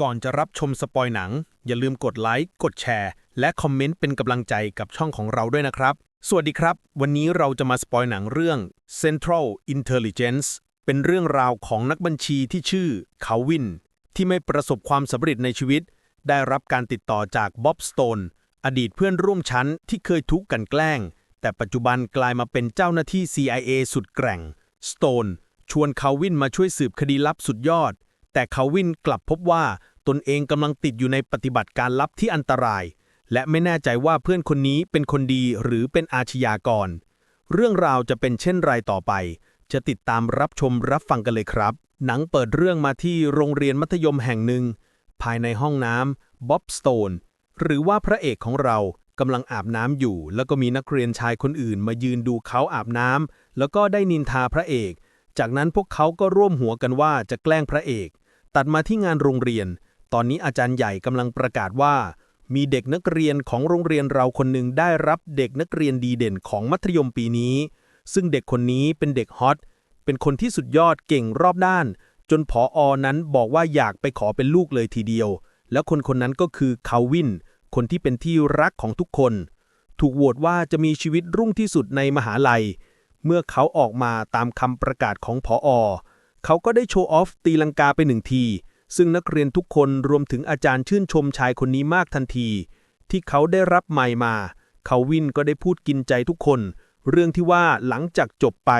ก่อนจะรับชมสปอยหนัง อย่าลืมกดไลค์ กดแชร์ และคอมเมนต์เป็นกำลังใจกับช่องของเราด้วยนะครับ สวัสดีครับ วันนี้เราจะมาสปอยหนังเรื่อง Central Intelligence เป็นเรื่องราวของนักบัญชีที่ชื่อเขาวิน ที่ไม่ประสบความสำเร็จในชีวิต ได้รับการติดต่อจากบ๊อบสโตนอดีตเพื่อนร่วมชั้นที่เคยทุกข์กันแกล้ง แต่ปัจจุบันกลายมาเป็นเจ้าหน้าที่ CIA สุดแกร่งสโตนชวนเขาวินมาช่วยสืบคดีลับสุดยอด แต่เขาวินกลับพบว่าตนเองกำลังติดอยู่ในปฏิบัติการลับที่อันตราย และไม่แน่ใจว่าเพื่อนคนนี้เป็นคนดีหรือเป็นอาชญากร เรื่องราวจะเป็นเช่นไรต่อไป จะติดตามรับชมรับฟังกันเลยครับ หนังเปิดเรื่องมาที่โรงเรียนมัธยมแห่งหนึ่ง ภายในห้องน้ำบ๊อบสโตนหรือว่าพระเอกของเรากำลังอาบน้ำอยู่ แล้วก็มีนักเรียนชายคนอื่นมายืนดูเขาอาบน้ำแล้วก็ได้นินทาพระเอก จากนั้นพวกเขาก็ร่วมหัวกันว่าจะแกล้งพระเอก ตัดมาที่งานโรงเรียน ตอนนี้อาจารย์ใหญ่กำลังประกาศว่า มีเด็กนักเรียนของโรงเรียนเราคนหนึ่งได้รับเด็กนักเรียนดีเด่นของมัธยมปีนี้ ซึ่งเด็กคนนี้เป็นเด็กฮอต เป็นคนที่สุดยอดเก่งรอบด้าน จนผออนั้นบอกว่าอยากไปขอเป็นลูกเลยทีเดียว แล้วคนคนนั้นก็คือคาวิน คนที่เป็นที่รักของทุกคน ถูกโหวตว่าจะมีชีวิตรุ่งที่สุดในมหาลัย เมื่อเขาออกมาตามคำประกาศของผออ เขาก็ได้โชว์ออฟตีลังกาไปหนึ่งที ซึ่งนักเรียนทุกคนรวมถึงอาจารย์ชื่นชมชายคนนี้มากทันที ที่เขาได้รับไมค์มา เขาวินก็ได้พูดกินใจทุกคน เรื่องที่ว่าหลังจากจบไป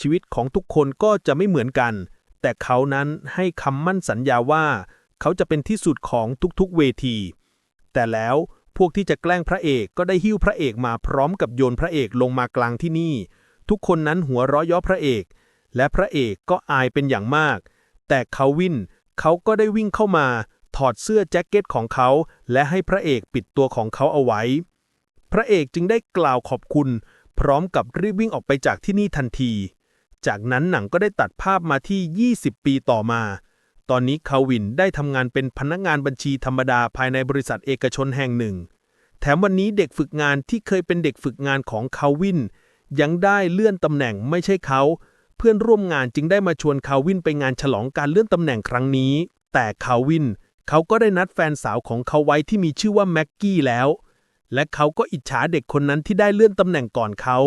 ชีวิตของทุกคนก็จะไม่เหมือนกัน แต่เขานั้นให้คำมั่นสัญญาว่า เขาจะเป็นที่สุดของทุกๆเวที แต่แล้วพวกที่จะแกล้งพระเอกก็ได้หิ้วพระเอกมาพร้อมกับโยนพระเอกลงมากลางที่นี่ ทุกคนนั้นหัวเราะย้อพระเอก และพระเอกก็อายเป็นอย่างมาก แต่เขาวินเขาก็ได้วิ่งเข้ามา ถอดเสื้อแจ็คเก็ตของเขา และให้พระเอกปิดตัวของเขาเอาไว้ พระเอกจึงได้กล่าวขอบคุณ พร้อมกับรีบวิ่งออกไปจากที่นี่ทันที จากนั้นหนังก็ได้ตัดภาพมาที่ 20 ปีต่อมา ตอนนี้คาวินได้ทำงานเป็นพนักงานบัญชีธรรมดาภายในบริษัทเอกชนแห่งหนึ่ง แถมวันนี้เด็กฝึกงานที่เคยเป็นเด็กฝึกงานของคาวินยังได้เลื่อนตำแหน่งไม่ใช่เขา พื่อนร่วมงานจึงได้มาชวนคาวินไปงานฉลองการเลื่อนตำแหน่งครั้งนี้ แต่คาวิน เขาก็ได้นัดแฟนสาวของเขาไว้ที่มีชื่อว่าแม็กกี้แล้ว และเขาก็อิจฉาเด็กคนนั้นที่ได้เลื่อนตำแหน่งก่อนเขา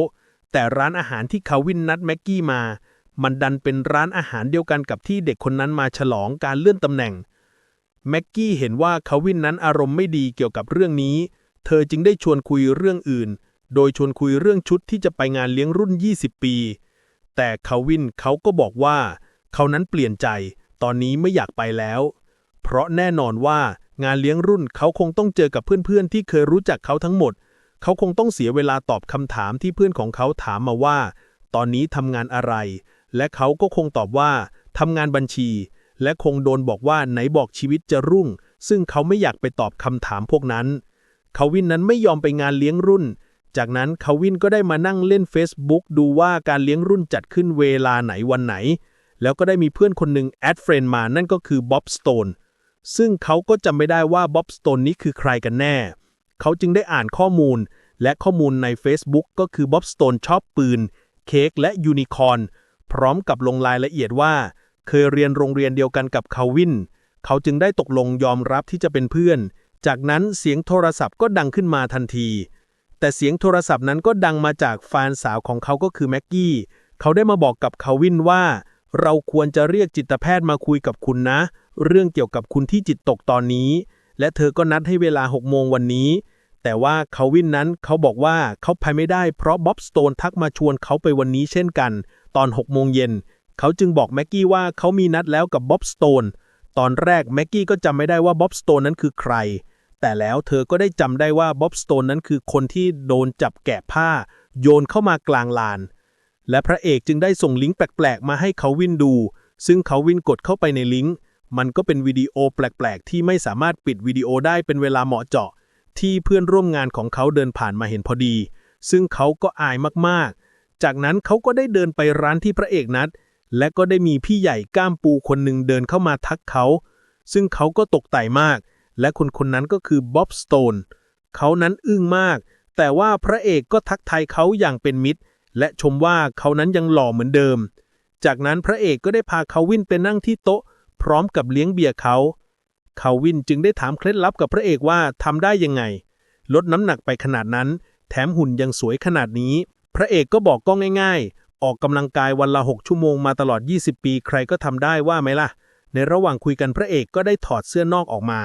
แต่ร้านอาหารที่คาวินนัดแม็กกี้มา มันดันเป็นร้านอาหารเดียวกันกับที่เด็กคนนั้นมาฉลองการเลื่อนตำแหน่งแม็กกี้เห็นว่าคาวินนั้นอารมณ์ไม่ดีเกี่ยวกับเรื่องนี้ เธอจึงได้ชวนคุยเรื่องอื่น โดยชวนคุยเรื่องชุดที่จะไปงานเลี้ยงรุ่น 20 ปี แต่คาวินเขาก็บอกว่าเขานั้นเปลี่ยนใจตอนนี้ไม่อยากไปแล้ว เพราะแน่นอนว่างานเลี้ยงรุ่นเขาคงต้องเจอกับเพื่อนๆ ที่เคยรู้จักเขาทั้งหมด เขาคงต้องเสียเวลาตอบคำถามที่เพื่อนของเขาถามมาว่า ตอนนี้ทำงานอะไร และเขาก็คงตอบว่าทำงานบัญชี และคงโดนบอกว่าไหนบอกชีวิตจะรุ่ง ซึ่งเขาไม่อยากไปตอบคำถามพวกนั้น เขาวินนั้นไม่ยอมไปงานเลี้ยงรุ่น จากนั้นเขาวินก็ได้มานั่งเล่น Facebook ดูว่าการเลี้ยงรุ่นจัดขึ้นเวลาไหนวันไหน แล้วก็ได้มีเพื่อนคนหนึ่งแอดเฟรนมานั่นก็คือบ๊อบสโตนซึ่งเขาก็จำไม่ได้ว่าบ๊อบสโตนนี้คือใครกันแน่ เขาจึงได้อ่านข้อมูล และข้อมูลใน Facebook ก็คือบ๊อบสโตนชอบปืน เค้กและยูนิคอร์นพร้อมกับลงรายละเอียดว่า เคยเรียนโรงเรียนเดียวกันกับเขาวิน เขาจึงได้ตกลงยอมรับที่จะเป็นเพื่อน จากนั้นเสียงโทรศัพท์ก็ดังขึ้นมาทันที แต่เสียงโทรศัพท์นั้นก็ดังมาจากแฟนสาวของเขาก็คือแม็กกี้ เขาได้มาบอกกับเขาวินว่า เราควรจะเรียกจิตแพทย์มาคุยกับคุณนะ เรื่องเกี่ยวกับคุณที่จิตตกตอนนี้ และเธอก็นัดให้เวลา6โมงวันนี้ แต่ว่าเขาวินนั้นเขาบอกว่าเขาไปไม่ได้เพราะบ๊อบสโตนทักมาชวนเขาไปวันนี้เช่นกัน ตอน6โมงเย็นเขาจึงบอกแม็กกี้ว่าเขามีนัดแล้วกับบ๊อบสโตนตอนแรกแม็กกี้ก็จำไม่ได้ว่าบ๊อบสโตนนั้นคือใคร แต่แล้วเธอก็ได้จำได้ว่าบ๊อบสโตนนั้นคือคนที่โดนจับแกะผ้า โยนเข้ามากลางลาน และพระเอกจึงได้ส่งลิงก์แปลกๆ มาให้เขาวินดู ซึ่งเขาวินกดเข้าไปในลิงก์ มันก็เป็นวิดีโอแปลกๆ ที่ไม่สามารถปิดวิดีโอได้เป็นเวลาเหมาะเจาะ ที่เพื่อนร่วมงานของเขาเดินผ่านมาเห็นพอดี ซึ่งเขาก็อายมากๆ จากนั้นเขาก็ได้เดินไปร้านที่พระเอกนัด และก็ได้มีพี่ใหญ่ก้ามปูคนหนึ่งเดินเข้ามาทักเขา ซึ่งเขาก็ตกใจมาก และคนคนนั้นก็คือบ๊อบสโตนเขานั้นอึ้งมาก แต่ว่าพระเอกก็ทักทายเขาอย่างเป็นมิตร และชมว่าเขานั้นยังหล่อเหมือนเดิม จากนั้นพระเอกก็ได้พาเขาวินไปนั่งที่โต๊ะ พร้อมกับเลี้ยงเบียร์เขาเขาวินจึงได้ถามเคล็ดลับกับพระเอกว่าทำได้ยังไง ลดน้ำหนักไปขนาดนั้น แถมหุ่นยังสวยขนาดนี้ พระเอกก็บอกก็ง่าย ๆ ออกกำลังกายวันละ 6 ชั่วโมงมาตลอด 20 ปี ใครก็ทำได้ว่าไหมล่ะ ในระหว่างคุยกันพระเอกก็ได้ถอดเสื้อนอกออกมา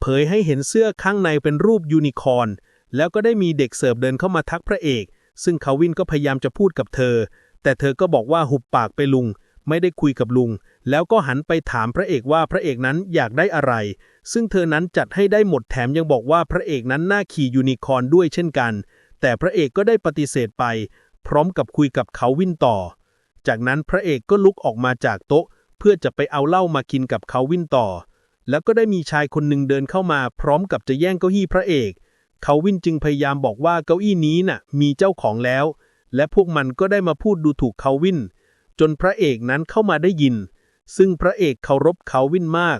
เผยให้เห็นเสื้อข้างในเป็นรูปยูนิคอร์นแล้วก็ได้มีเด็กเสิร์ฟเดินเข้ามาทักพระเอก ซึ่งเขาวินก็พยายามจะพูดกับเธอ แต่เธอก็บอกว่าหุบปากไปลุง ไม่ได้คุยกับลุง แล้วก็หันไปถามพระเอกว่าพระเอกนั้นอยากได้อะไร ซึ่งเธอนั้นจัดให้ได้หมดแถมยังบอกว่าพระเอกนั้นน่าขี่ยูนิคอร์นด้วยเช่นกัน แต่พระเอกก็ได้ปฏิเสธไป พร้อมกับคุยกับเขาวินต่อ จากนั้นพระเอกก็ลุกออกมาจากโต๊ะ เพื่อจะไปเอาเหล้ามากินกับเขาวินต่อ แล้วก็ได้มีชายคนหนึ่งเดินเข้ามา พร้อมกับจะแย่งเก้าอี้พระเอก เขาวินจึงพยายามบอกว่าเก้าอี้นี้น่ะ มีเจ้าของแล้ว และพวกมันก็ได้มาพูดดูถูกเขาวิน จนพระเอกนั้นเข้ามาได้ยิน ซึ่งพระเอกเคารพเขาวินมาก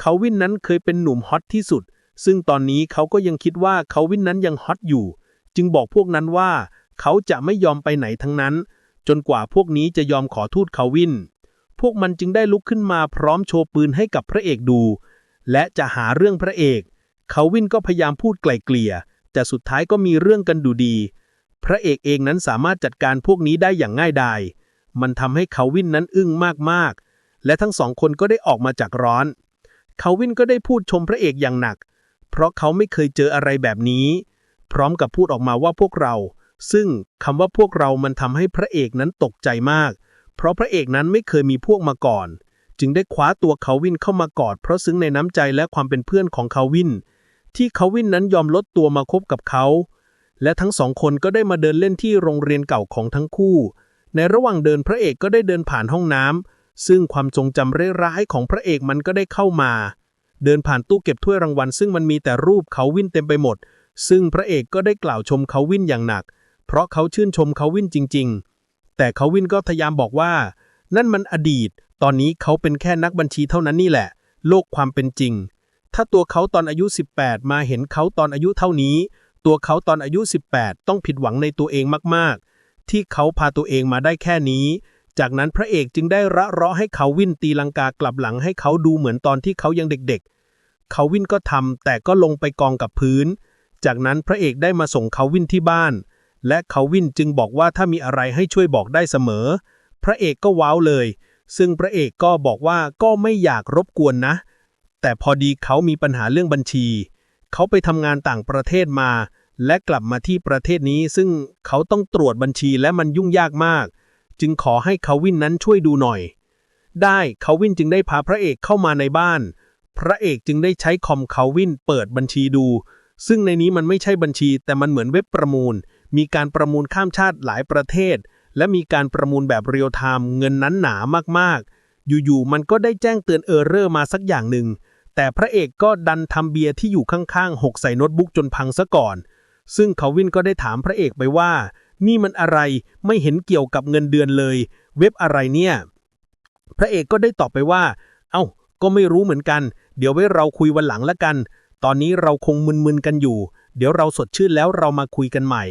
เขาวินนั้นเคยเป็นหนุ่มฮอตที่สุด ซึ่งตอนนี้เขาก็ยังคิดว่าเขาวินนั้นยังฮอตอยู่ จึงบอกพวกนั้นว่า เขาจะไม่ยอมไปไหนทั้งนั้น จนกว่าพวกนี้จะยอมขอทูตเขาวิน พวกมันจึงได้ลุกขึ้นมาพร้อมโชว์ปืนให้กับพระเอกดู และจะหาเรื่องพระเอกเขาวินก็พยายามพูดไกล่เกลี่ย แต่สุดท้ายก็มีเรื่องกันดูดี พระเอกเองนั้นสามารถจัดการพวกนี้ได้อย่างง่ายดาย มันทำให้เขาวินนั้นอึ้งมากๆ และทั้งสองคนก็ได้ออกมาจากร้อน เขาวินก็ได้พูดชมพระเอกอย่างหนัก เพราะเขาไม่เคยเจออะไรแบบนี้ พร้อมกับพูดออกมาว่าพวกเรา ซึ่งคำว่าพวกเรามันทำให้พระเอกนั้นตกใจมาก เพราะพระเอกนั้นไม่เคยมีพวกมาก่อน จึงได้คว้าตัวเขาวินเข้ามากอด เพราะซึ้งในน้ำใจและความเป็นเพื่อนของเขาวิน ที่เขาวินนั้นยอมลดตัวมาคบกับเขา และทั้งสองคนก็ได้มาเดินเล่นที่โรงเรียนเก่าของทั้งคู่ ในระหว่างเดินพระเอกก็ได้เดินผ่านห้องน้ำซึ่งความทรงจำเร้ายของพระเอกมันก็ได้เข้ามา เดินผ่านตู้เก็บถ้วยรางวัล ซึ่งมันมีแต่รูปเขาวินเต็มไปหมด ซึ่งพระเอกก็ได้กล่าวชมเขาวินอย่างหนัก เพราะเขาชื่นชมเขาวินจริง ๆ แต่เขาวินก็พยายามบอกว่า นั่นมันอดีต ตอนนี้เขาเป็นแค่นักบัญชีเท่านั้นนี่แหละ โลกความเป็นจริง ถ้าตัวเขาตอนอายุ 18 มาเห็นเขาตอนอายุเท่านี้ ตัวเขาตอนอายุ 18 ต้องผิดหวังในตัวเองมากๆ ที่เขาพาตัวเองมาได้แค่นี้ จากนั้นพระเอกจึงได้ระเราะให้เขาวินตีลังกากลับหลังให้เขาดูเหมือนตอนที่เขายังเด็ก ๆ เขาวินก็ทำแต่ก็ลงไปกองกับพื้น จากนั้นพระเอกได้มาส่งเขาวินที่บ้าน และเขาวินจึงบอกว่าถ้ามีอะไรให้ช่วยบอกได้เสมอ พระเอกก็ว้าวเลย ซึ่งพระเอกก็บอกว่าก็ไม่อยากรบกวนนะ แต่พอดีเขามีปัญหาเรื่องบัญชี เขาไปทำงานต่างประเทศมา และกลับมาที่ประเทศนี้ ซึ่งเขาต้องตรวจบัญชีและมันยุ่งยากมาก จึงขอให้เขาวินนั้นช่วยดูหน่อย ได้เขาวินจึงได้พาพระเอกเข้ามาในบ้าน พระเอกจึงได้ใช้คอมเขาวินเปิดบัญชีดู ซึ่งในนี้มันไม่ใช่บัญชีแต่มันเหมือนเว็บประมูล มีการประมูลข้ามชาติหลายประเทศ และมีการประมูลแบบเรียลไทม์เงินนั้นหนามากๆ อยู่ๆ มันก็ได้แจ้งเตือนเออร์เรอร์มาสักอย่างหนึ่ง แต่พระเอกก็ดันทำเบียร์ที่อยู่ข้างๆ หกใส่โน้ตบุ๊กจนพังซะก่อน ซึ่งเขาวินก็ได้ถามพระเอกไปว่า นี่มันอะไรไม่เห็นเกี่ยวกับเงินเดือนเลย เว็บอะไรเนี่ย พระเอกก็ได้ตอบไปว่า เอ้า ก็ไม่รู้เหมือนกัน เดี๋ยวไว้เราคุยวันหลังละกัน ตอนนี้เราคงมึนๆกันอยู่ เดี๋ยวเราสดชื่นแล้วเรามาคุยกันใหม่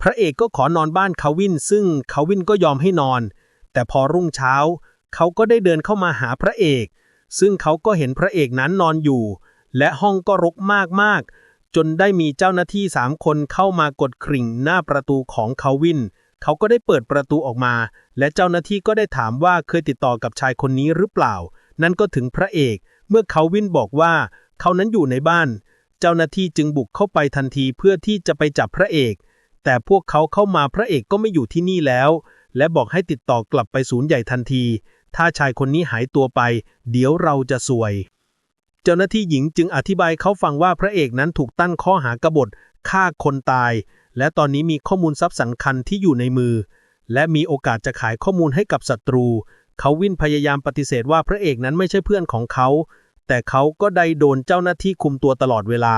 พระเอกก็ขอนอนบ้านเขาวิน ซึ่งเขาวินก็ยอมให้นอน แต่พอรุ่งเช้า เขาก็ได้เดินเข้ามาหาพระเอก ซึ่งเขาก็เห็นพระเอกนั้นนอนอยู่ และห้องก็รกมากๆ จนได้มีเจ้าหน้าที่สามคนเข้ามากดกริ่งหน้าประตูของเขาวิน เขาก็ได้เปิดประตูออกมา และเจ้าหน้าที่ก็ได้ถามว่าเคยติดต่อกับชายคนนี้หรือเปล่า นั่นก็ถึงพระเอก เมื่อเขาวินบอกว่า เขานั้นอยู่ในบ้าน เจ้าหน้าที่จึงบุกเข้าไปทันทีเพื่อที่จะไปจับพระเอก แต่พวกเขาเข้ามาพระเอกก็ไม่อยู่ที่นี่แล้ว และบอกให้ติดต่อกลับไปศูนย์ใหญ่ทันที ถ้าชายคนนี้หายตัวไป เดี๋ยวเราจะซวย เจ้าหน้าที่หญิงจึงอธิบายเขาฟังว่าพระเอกนั้นถูกตั้งข้อหากบฏฆ่าคนตาย และตอนนี้มีข้อมูลทรัพย์สำคัญที่อยู่ในมือ และมีโอกาสจะขายข้อมูลให้กับศัตรู เขาวินพยายามปฏิเสธว่าพระเอกนั้นไม่ใช่เพื่อนของเขา แต่เขาก็ได้โดนเจ้าหน้าที่คุมตัวตลอดเวลา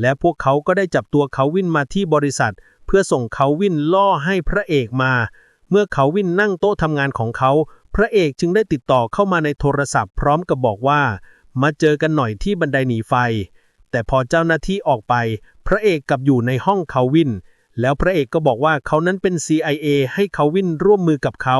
และพวกเขาก็ได้จับตัวเขาวินมาที่บริษัท พื่อส่งเขาวินล่อให้พระเอกมา เมื่อเขาวินนั่งโต๊ะทำงานของเขา พระเอกจึงได้ติดต่อเข้ามาในโทรศัพท์พร้อมกับบอกว่า มาเจอกันหน่อยที่บันไดหนีไฟ แต่พอเจ้าหน้าที่ออกไป พระเอกกลับอยู่ในห้องเขาวิน แล้วพระเอกก็บอกว่าเขานั้นเป็น CIA ให้เขาวินร่วมมือกับเขา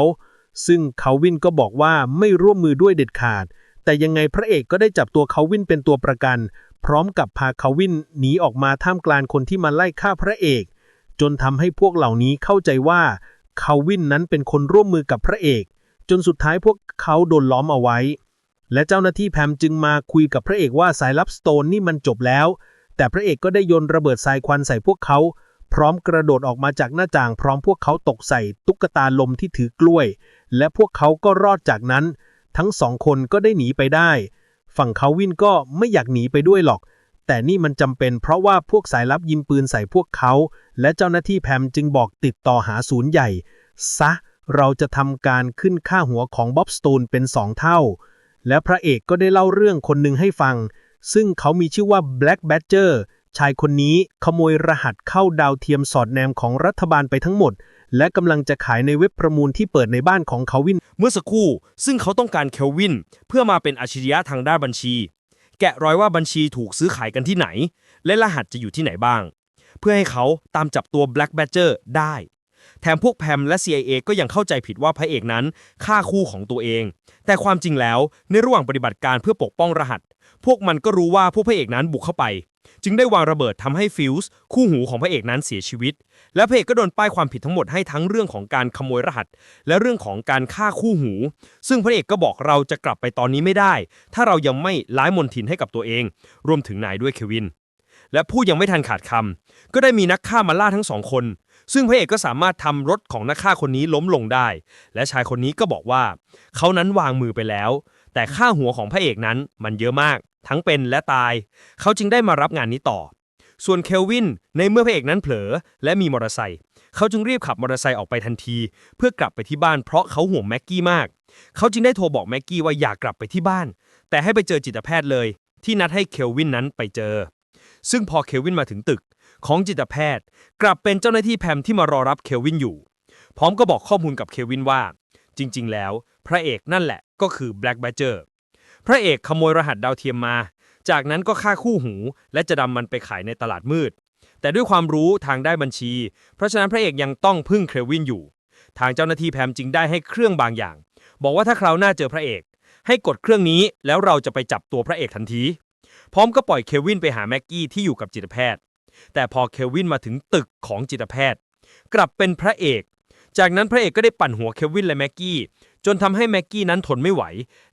ซึ่งเขาวินก็บอกว่าไม่ร่วมมือด้วยเด็ดขาด แต่ยังไงพระเอกก็ได้จับตัวเขาวินเป็นตัวประกัน พร้อมกับพาเขาวินหนีออกมาท่ามกลางคนที่มาไล่ฆ่าพระเอก จนทำให้พวกเหล่านี้เข้าใจว่าเขาวินนั้นเป็นคนร่วมมือกับพระเอก จนสุดท้ายพวกเขาโดนล้อมเอาไว้ และเจ้าหน้าที่แพมจึงมาคุยกับพระเอกว่าสายลับสโตนนี่มันจบแล้ว แต่พระเอกก็ได้โยนระเบิดทรายควันใส่พวกเขา พร้อมกระโดดออกมาจากหน้าต่าง พร้อมพวกเขาตกใส่ตุ๊กตาลมที่ถือกล้วย และพวกเขาก็รอดจากนั้น ทั้งสองคนก็ได้หนีไปได้ ฝั่งเขาวินก็ไม่อยากหนีไปด้วยหรอก แต่นี่มันจำเป็นเพราะว่าพวกสายลับยิงปืนใส่พวกเขา และเจ้าหน้าที่แพมจึงบอกติดต่อหาศูนย์ใหญ่ ซะ เราจะทำการขึ้นค่าหัวของบ๊อบสโตนเป็นสองเท่า และพระเอกก็ได้เล่าเรื่องคนหนึ่งให้ฟัง ซึ่งเขามีชื่อว่า Black Badger ชายคนนี้ขโมยรหัสเข้าดาวเทียมสอดแนมของรัฐบาลไปทั้งหมด และกำลังจะขายในเว็บประมูลที่เปิดในบ้านของเขาวิน เมื่อสักครู่ซึ่งเขาต้องการเคลวิน เพื่อมาเป็นอัจฉริยะทางด้านบัญชี แกะรอยว่าบัญชีถูกซื้อขายกันที่ไหน และรหัสจะอยู่ที่ไหนบ้าง เพื่อให้เขาตามจับตัว Black Badger ได้ แถมพวกแพมและ CIA ก็ยังเข้าใจผิดว่าพระเอกนั้นฆ่าคู่ของตัวเอง แต่ความจริงแล้วในระหว่างปฏิบัติการเพื่อปกป้องรหัส พวกมันก็รู้ว่าผู้พระเอกนั้นบุกเข้าไป จึงได้วางระเบิดทำให้ฟิวส์คู่หูของพระเอกนั้นเสียชีวิต และพระเอกก็โดนป้ายความผิดทั้งหมดให้ทั้งเรื่องของการขโมยรหัส และเรื่องของการฆ่าคู่หู ซึ่งพระเอกก็บอกเราจะกลับไปตอนนี้ไม่ได้ ถ้าเรายังไม่ล้ายมนทินให้กับตัวเอง รวมถึงนายด้วยเควิน และผู้ยังไม่ทันขาดคำก็ได้มีนักฆ่ามาล่าทั้งสองคน ซึ่งพระเอกก็สามารถทำรถของนักฆ่าคนนี้ล้มลงได้ และชายคนนี้ก็บอกว่า เขานั้นวางมือไปแล้ว แต่ค่าหัวของพระเอกนั้นมันเยอะมาก ทั้งเป็นและตาย เขาจึงได้มารับงานนี้ต่อ ส่วนเคลวินในเมื่อพระเอกนั้นเผลอ และมีมอเตอร์ไซค์เขาจึงรีบขับมอเตอร์ไซค์ออกไปทันที เพื่อกลับไปที่บ้านเพราะเขาห่วงแม็กกี้มาก เขาจึงได้โทรบอกแม็กกี้ว่าอยากกลับไปที่บ้าน แต่ให้ไปเจอจิตแพทย์เลย ที่นัดให้เคลวินนั้นไปเจอ ซึ่งพอเคลวินมาถึงตึกของจิตแพทย์ กลับเป็นเจ้าหน้าที่แพมที่มารอรับเคลวินอยู่ พร้อมก็บอกข้อมูลกับเคลวินว่า จริง ๆ แล้ว พระเอกนั่นแหละก็คือ Black Badger พระเอกขโมยรหัสดาวเทียมมา จากนั้นก็ฆ่าคู่หู และจะนำมันไปขายในตลาดมืด แต่ด้วยความรู้ทางได้บัญชี เพราะฉะนั้นพระเอกยังต้องพึ่งเคลวินอยู่ ทางเจ้าหน้าที่แพมจึงได้ให้เครื่องบางอย่าง บอกว่าถ้าคราวหน้าเจอพระเอก ให้กดเครื่องนี้แล้วเราจะไปจับตัวพระเอกทันที พร้อมก็ปล่อยเคลวินไปหาแม็กกี้ที่อยู่กับจิตแพทย์ แต่พอเคลวินมาถึงตึกของจิตแพทย์ กลับเป็นพระเอก จากนั้นพระเอกก็ได้ปั่นหัวเคลวินและแม็กกี้ จนทำให้แม็กกี้นั้นทนไม่ไหว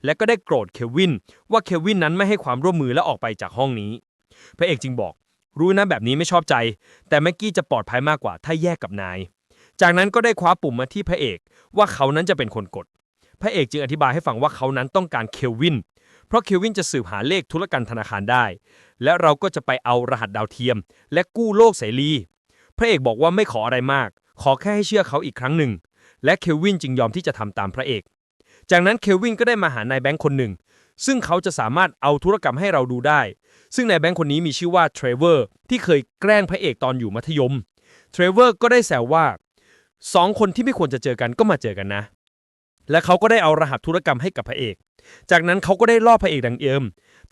และก็ได้โกรธเควิน ว่าเควินนั้นไม่ให้ความร่วมมือและออกไปจากห้องนี้ พระเอกจึงบอก รู้นะแบบนี้ไม่ชอบใจ แต่แม็กกี้จะปลอดภัยมากกว่าถ้าแยกกับนาย จากนั้นก็ได้คว้าปุ่มมาที่พระเอก ว่าเขานั้นจะเป็นคนกด พระเอกจึงอธิบายให้ฟังว่าเขานั้นต้องการเควิน เพราะเควินจะสืบหาเลขธุรกรรธนาคารได้ และเราก็จะไปเอารหัสดาวเทียม และกู้โลกเสรี พระเอกบอกว่าไม่ขออะไรมาก ขอแค่ให้เชื่อเขาอีกครั้งหนึ่ง และเคลวินจึงยอมที่จะทำตามพระเอก จากนั้นเคลวินก็ได้มาหานายแบงค์คนหนึ่ง ซึ่งเขาจะสามารถเอาธุรกรรมให้เราดูได้ ซึ่งนายแบงค์คนนี้มีชื่อว่าเทรเวอร์ที่เคยแกล้งพระเอกตอนอยู่มัธยม เทรเวอร์ก็ได้แซวว่าสองคนที่ไม่ควรจะเจอกันก็มาเจอกันนะ และเขาก็ได้เอารหัสธุรกรรมให้กับพระเอก จากนั้นเขาก็ได้ล่อพระเอกดังเอิม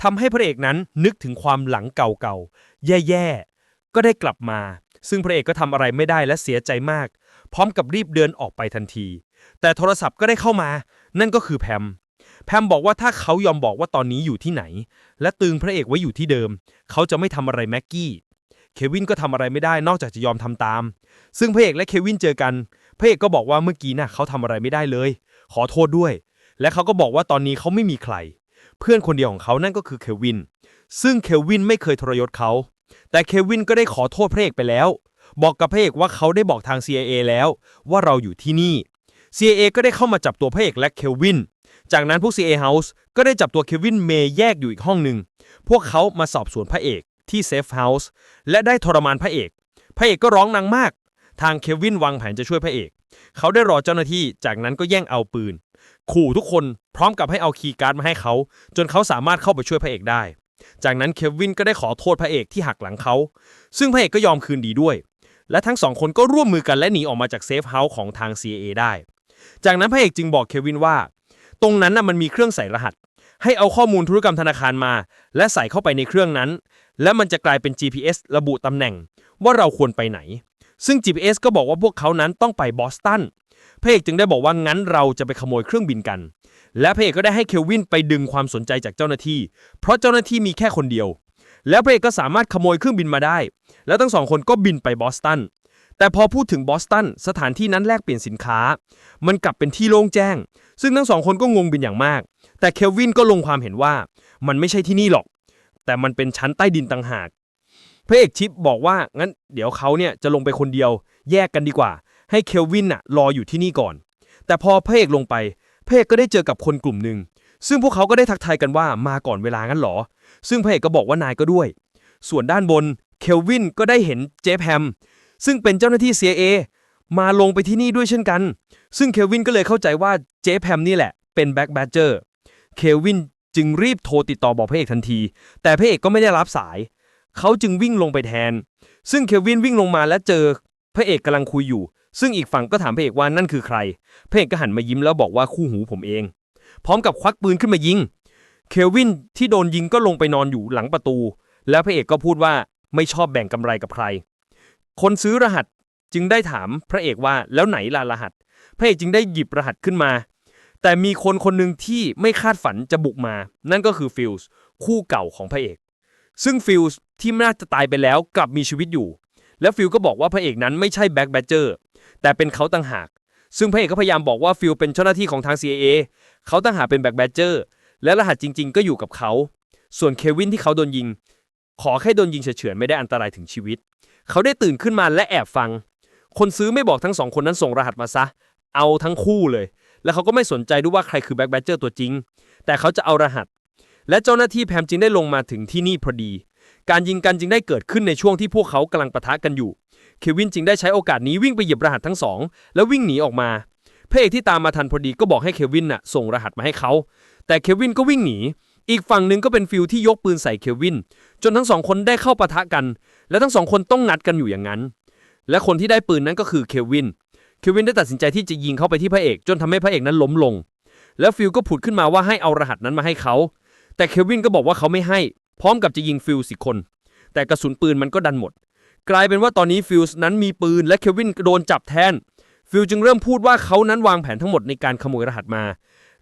ทำให้พระเอกนั้นนึกถึงความหลังเก่าๆ แย่ๆ ก็ได้กลับมา ซึ่งพระเอกก็ทำอะไรไม่ได้และเสียใจมาก พร้อมกับรีบเดินออกไปทันที แต่โทรศัพท์ก็ได้เข้ามา นั่นก็คือแพม แพมบอกว่าถ้าเขายอมบอกว่าตอนนี้อยู่ที่ไหน และตึงพระเอกไว้อยู่ที่เดิม เขาจะไม่ทำอะไรแม็กกี้ เควินก็ทำอะไรไม่ได้นอกจากจะยอมทำตาม ซึ่งพระเอกและเควินเจอกัน พระเอกก็บอกว่าเมื่อกี้น่ะเขาทำอะไรไม่ได้เลย ขอโทษด้วย และเขาก็บอกว่าตอนนี้เขาไม่มีใคร เพื่อนคนเดียวของเขานั่นก็คือเควิน ซึ่งเควินไม่เคยทรยศเขา แต่เควินก็ได้ขอโทษพระเอกไปแล้ว บอกกับพระเอกว่าเขาได้บอกทาง CIA แล้วว่าเราอยู่ที่นี่ CIA ก็ได้เข้ามาจับตัวพระเอกและเควิน จากนั้นพวก CIA House ก็ได้จับตัวเควินเมย์แยกอยู่อีกห้องหนึ่ง พวกเขามาสอบสวนพระเอกที่เซฟเฮาส์และได้ทรมานพระเอก พระเอกก็ร้องนังมาก ทางเควินวางแผนจะช่วยพระเอก เขาได้รอเจ้าหน้าที่ จากนั้นก็แย่งเอาปืน ขู่ทุกคนพร้อมกับให้เอาคีย์การ์ดมาให้เขา จนเขาสามารถเข้าไปช่วยพระเอกได้ จากนั้นเควินก็ได้ขอโทษพระเอกที่หักหลังเขา ซึ่งพระเอกก็ยอมคืนดีด้วย และทั้งสองคนก็ร่วมมือกันและหนีออกมาจากเซฟเฮาส์ของทาง CIA ได้ จากนั้นพระเอกจึงบอกเควินว่า ตรงนั้นน่ะมันมีเครื่องใส่รหัส ให้เอาข้อมูลธุรกรรมธนาคารมา และใส่เข้าไปในเครื่องนั้น และมันจะกลายเป็น GPS ระบุตำแหน่ง ว่าเราควรไปไหน ซึ่ง GPS ก็บอกว่าพวกเขานั้นต้องไปบอสตันพระเอกจึงได้บอกว่างั้นเราจะไปขโมยเครื่องบินกัน และพระเอกก็ได้ให้เควินไปดึงความสนใจจากเจ้าหน้าที่ เพราะเจ้าหน้าที่มีแค่คนเดียว แล้วพระเอกก็สามารถขโมยเครื่องบินมาได้ แล้วทั้งสองคนก็บินไปบอสตัน แต่พอพูดถึงบอสตันสถานที่นั้นแลกเปลี่ยนสินค้า มันกลับเป็นที่โล่งแจ้ง ซึ่งทั้งสองคนก็งงเป็นอย่างมาก แต่เคลวินก็ลงความเห็นว่า มันไม่ใช่ที่นี่หรอก แต่มันเป็นชั้นใต้ดินต่างหาก พระเอกชิปบอกว่างั้นเดี๋ยวเขาเนี่ยจะลงไปคนเดียว แยกกันดีกว่า ให้เคลวินน่ะรออยู่ที่นี่ก่อน แต่พอพระเอกลงไปพระเอกก็ได้เจอกับคนกลุ่มหนึ่ง ซึ่งพวกเขาก็ได้ทักทายกันว่ามาก่อนเวลางั้นหรอ ซึ่งพระเอกก็บอกว่านายก็ด้วย ส่วนด้านบนเคลวินก็ได้เห็นเจฟแฮมซึ่งเป็นเจ้าหน้าที่ CIA มาลงไปที่นี่ด้วยเช่นกัน ซึ่งเคลวินก็เลยเข้าใจว่าเจฟแฮมนี่แหละ เป็นแบ็กแบดเจอร์เคลวินจึงรีบโทรติดต่อบอกพระเอกทันที แต่พระเอกก็ไม่ได้รับสาย เขาจึงวิ่งลงไปแทน ซึ่งเคลวินวิ่งลงมาและเจอพระเอกกำลังคุยอยู่ ซึ่งอีกฝั่งก็ถามพระเอกว่านั่นคือใคร พระเอกก็หันมายิ้มแล้วบอกว่าคู่หูผมเอง พร้อมกับควักปืนขึ้นมายิง เคลวินที่โดนยิงก็ลงไปนอนอยู่หลังประตู แล้วพระเอกก็พูดว่าไม่ชอบแบ่งกำไรกับใคร คนซื้อรหัสจึงได้ถามพระเอกว่าแล้วไหนล่ะรหัส พระเอกจึงได้หยิบรหัสขึ้นมา แต่มีคนคนหนึ่งที่ไม่คาดฝันจะบุกมา นั่นก็คือฟิลส์คู่เก่าของพระเอก ซึ่งฟิลส์ที่น่าจะตายไปแล้วกลับมีชีวิตอยู่ แล้วฟิลก็บอกว่าพระเอกนั้นไม่ใช่แบ็กแบดเจอร์แต่เป็นเขาต่างหาก ซึ่งพระเอกก็พยายามบอกว่าฟิลเป็นเจ้าหน้าที่ของทาง CIA เขาต่างหาเป็นแบ็กแบดเจอร์และรหัสจริง ๆ ก็อยู่กับเขา ส่วนเควินที่เขาโดนยิง ขอแค่โดนยิงเฉือนๆไม่ได้อันตรายถึงชีวิต เขาได้ตื่นขึ้นมาและแอบฟัง คนซื้อไม่บอกทั้งสองคนนั้นส่งรหัสมาซะ เอาทั้งคู่เลย แล้วเขาก็ไม่สนใจด้วยว่าใครคือแบ็กแบดเจอร์ตัวจริง แต่เขาจะเอารหัส และเจ้าหน้าที่แพมจึงได้ลงมาถึงที่นี่พอดี การยิงกันจึงได้เกิดขึ้นในช่วงที่พวกเขากำลังปะทะกันอยู่ เควินจึงได้ใช้โอกาสนี้วิ่งไปหยิบรหัสทั้งสอง แล้ววิ่งหนีออกมา พระเอกที่ตามมาทันพอดีก็บอกให้เควินน่ะส่งรหัสมาให้เขา แต่เควินก็วิ่งหนี อีกฝั่งหนึ่งก็เป็นฟิลที่ยกปืนใส่เควิน จนทั้งสองคนได้เข้าปะทะกัน และทั้งสองคนต้องนัดกันอยู่อย่างนั้น และคนที่ได้ปืนนั้นก็คือเควิน เควินได้ตัดสินใจที่จะยิงเข้าไปที่พระเอก จนทำให้พระเอกนั้นล้มลง แล้วฟิลก็ผุดขึ้นมาว่าให้เอารหัสนั้นมาให้เขา แต่เควินก็บอกว่าเขาไม่ให้ พร้อมกับจะยิงฟิลสิคน แต่กระสุนปืนมันก็ดันหมด กลายเป็นว่าตอนนี้ฟิลส์นั้นมีปืนและเควินโดนจับแทน ฟิลจึงเริ่มพูดว่าเขานั้นวางแผนทั้งหมดในการขโมยรหัสมา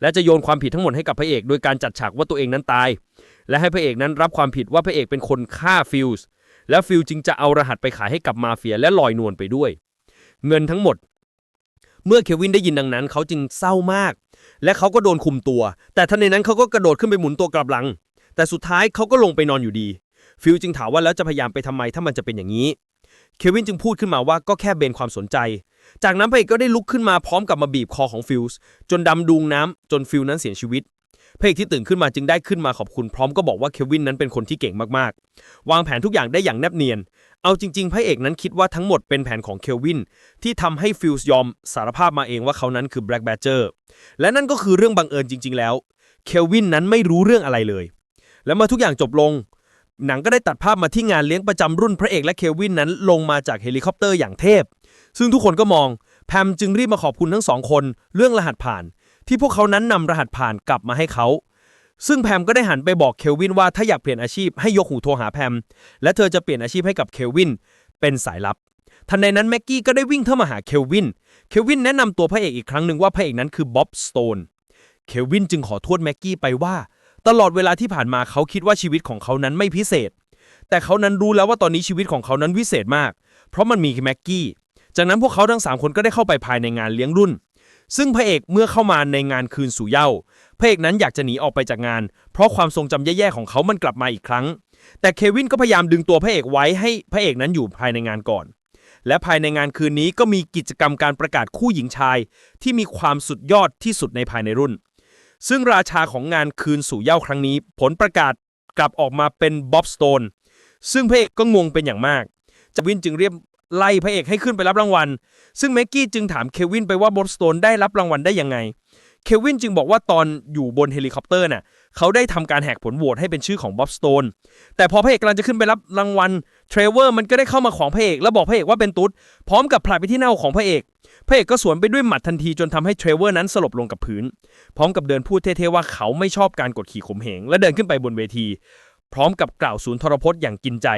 และจะโยนความผิดทั้งหมดให้กับพระเอก โดยการจัดฉากว่าตัวเองนั้นตาย และให้พระเอกนั้นรับความผิดว่าพระเอกเป็นคนฆ่าฟิลส์แล้วฟิลจึงจะเอารหัสไปขายให้กับมาเฟียและลอยนวลไปด้วย เงินทั้งหมด เมื่อเควินได้ยินดังนั้น เขาจึงเศร้ามาก และเขาก็โดนคุมตัว แต่ทันในนั้นเขาก็กระโดดขึ้นไปหมุนตัวกลับหลัง แต่สุดท้ายเขาก็ลงไปนอนอยู่ดี ฟิลจึงถามว่าแล้วจะพยายามไปทำไมถ้ามันจะเป็นอย่างนี้ เควินจึงพูดขึ้นมาว่าก็แค่เบนความสนใจ จากนั้นพระเอกก็ได้ลุกขึ้นมาพร้อมกับมาบีบคอของฟิลส์จนดำดุงน้ำจนฟิลนั้นเสียชีวิตพระเอกที่ตื่นขึ้นมาจึงได้ขึ้นมาขอบคุณพร้อมก็บอกว่าเควินนั้นเป็นคนที่เก่งมากๆ วางแผนทุกอย่างได้อย่างแนบเนียน เอาจริง ๆ พระเอกนั้นคิดว่าทั้งหมดเป็นแผนของเควินที่ทำให้ฟิลส์ยอมสารภาพมาเองว่าเขานั้นคือแบล็กแบดเจอร์และนั่นก็คือเรื่องบังเอิญจริง ๆ แล้วเควินนั้นไม่รู้เรื่องอะไรเลย และเมื่อทุกอย่างจบลง หนังก็ได้ตัดภาพมาที่งานเลี้ยงประจำรุ่นพระเอกและเควินนั้นลงมาจากเฮลิคอปเตอร์อย่างเทพ ซึ่งทุกคนก็มอง แพมจึงรีบมาขอบคุณทั้งสองคนเรื่องรหัสผ่าน ที่พวกเขานั้นนำรหัสผ่านกลับมาให้เขา ซึ่งแพมก็ได้หันไปบอกเคลวินว่าถ้าอยากเปลี่ยนอาชีพให้ยกหูโทรหาแพม และเธอจะเปลี่ยนอาชีพให้กับเคลวิน เป็นสายลับ ทันใดนั้นแม็กกี้ก็ได้วิ่งเข้ามาหาเคลวิน เคลวินแนะนำตัวพระเอกอีกครั้งหนึ่งว่าพระเอกนั้นคือบ๊อบสโตน เคลวินจึงขอโทษแม็กกี้ไปว่า ตลอดเวลาที่ผ่านมาเขาคิดว่าชีวิตของเขานั้นไม่พิเศษ แต่เขานั้นรู้แล้วว่าตอนนี้ชีวิตของเขานั้นวิเศษมาก เพราะมันมีแม็กกี้ จากนั้นพวกเขาทั้งสามคนก็ได้เข้าไปภายในงานเลี้ยงรุ่น ซึ่งพระเอกเมื่อเข้ามาในงานคืนสู่เย้าพระเอกนั้นอยากจะหนีออกไปจากงาน เพราะความทรงจำแย่ๆของเขามันกลับมาอีกครั้ง แต่เควินก็พยายามดึงตัวพระเอกไว้ให้พระเอกนั้นอยู่ภายในงานก่อน และภายในงานคืนนี้ก็มีกิจกรรมการประกาศคู่หญิงชาย ที่มีความสุดยอดที่สุดในภายในรุ่น ซึ่งราชาของงานคืนสู่เย้าครั้งนี้ ผลประกาศกลับออกมาเป็นบ๊อบสโตนซึ่งพระเอกก็งงเป็นอย่างมากจวินจึงเรียบ ไล่พระเอกให้ขึ้นไปรับรางวัล ซึ่งแม็กกี้จึงถามเควินไปว่าบ๊อบสโตนได้รับรางวัลได้ยังไง เควินจึงบอกว่าตอนอยู่บนเฮลิคอปเตอร์น่ะ เขาได้ทำการแหกผลโหวตให้เป็นชื่อของบ๊อบสโตน แต่พอพระเอกกำลังจะขึ้นไปรับรางวัล เทรเวอร์มันก็ได้เข้ามาขวางพระเอกแล้วบอกพระเอกว่าเป็นตุ๊ด พร้อมกับผลักไปที่หน้าของพระเอก พระเอกก็สวนไปด้วยหมัดทันทีจนทำให้เทรเวอร์นั้นสลบลงกับพื้น พร้อมกับเดินพูดเท่ๆว่าเขาไม่ชอบการกดขี่ข่มเหง และเดินขึ้นไปบนเวที พร้อมกับกล่าวศูนย์ทรพจน์อย่างกินใจ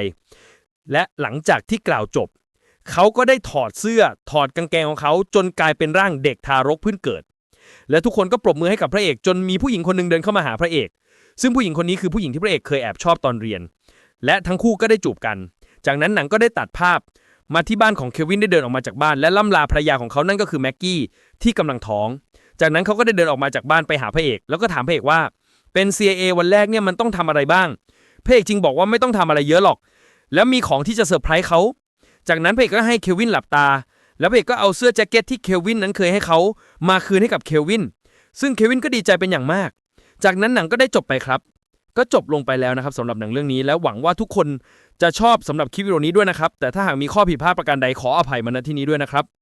และหลังจากที่กล่าวจบ เขาก็ได้ถอดเสื้อถอดกางเกงของเขาจนกลายเป็นร่างเด็กทารกเพิ่งเกิด และทุกคนก็ปรบมือให้กับพระเอก จนมีผู้หญิงคนหนึงเดินเข้ามาหาพระเอก ซึ่งผู้หญิงคนนี้คือผู้หญิงที่พระเอกเคยแอบชอบตอนเรียน และทั้งคู่ก็ได้จูบกัน จากนั้นหนังก็ได้ตัดภาพมาที่บ้านของเควินได้เดินออกมาจากบ้าน และล่ำลาภรรยาของเขานั่นก็คือแม็กกี้ที่กำลังท้อง จากนั้นเขาก็ได้เดินออกมาจากบ้านไปหาพระเอก แล้วก็ถามพระเอกว่าเป็น CIA วันแรกเนี่ยมันต้องทำอะไรบ้างพระเอกจริงบอกว่าไม่ต้องทำอะไรเยอะหรอก แล้วมีของที่จะเซอร์ไพรส์เขา จากนั้นพระเอกก็ให้เควินหลับตา แล้วพระเอกก็เอาเสื้อแจ็คเก็ตที่เควินนั้นเคยให้เขามาคืนให้กับเควิน ซึ่งเควินก็ดีใจเป็นอย่างมาก จากนั้นหนังก็ได้จบไปครับ ก็จบลงไปแล้วนะครับสำหรับหนังเรื่องนี้แล้วหวังว่าทุกคนจะชอบสำหรับคลิปวิดีโอนี้ด้วยนะครับ แต่ถ้าหากมีข้อผิดพลาดประการใดขออภัยมาณที่นี้ด้วยนะครับ